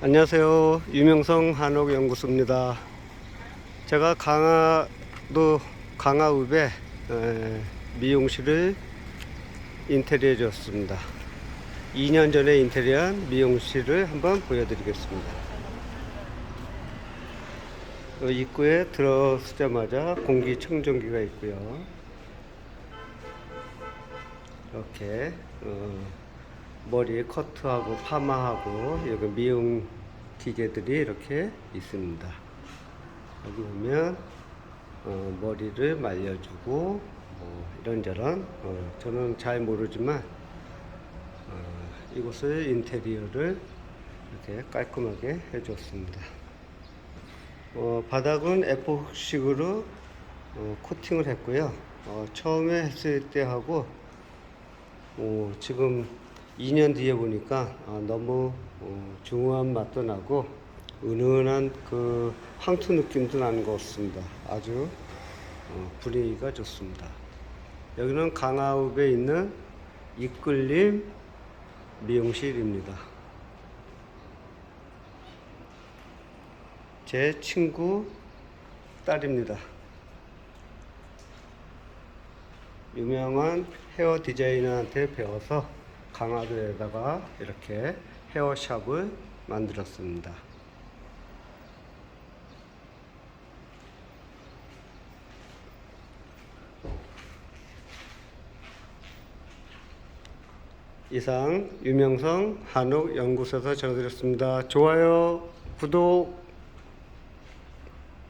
안녕하세요. 유명성 한옥연구소입니다. 제가 강화도 강화읍에 에, 미용실을 인테리어 줬습니다. 2년 전에 인테리어한 미용실을 한번 보여드리겠습니다. 어, 입구에 들어서자마자 공기청정기가 있고요. 이렇게 어, 머리에 커트하고 파마하고 여기 미용 기계들이 이렇게 있습니다. 여기 보면 어, 머리를 말려주고 뭐 이런저런 어, 저는 잘 모르지만 어, 이곳을 인테리어를 이렇게 깔끔하게 해줬습니다. 어, 바닥은 에포식으로 어, 코팅을 했고요. 어, 처음에 했을 때 하고 어, 지금 2년 뒤에 보니까 아, 너무 어, 중후한 맛도 나고 은은한 그 황토 느낌도 나는 것 같습니다. 아주 어, 분위기가 좋습니다. 여기는 강화읍에 있는 이끌림 미용실입니다. 제 친구 딸입니다. 유명한 헤어 디자이너한테 배워서 강화도에다가 이렇게 헤어샵을 만들었습니다. 이상 유명성 한옥 연구소에서 전해드렸습니다. 좋아요, 구독,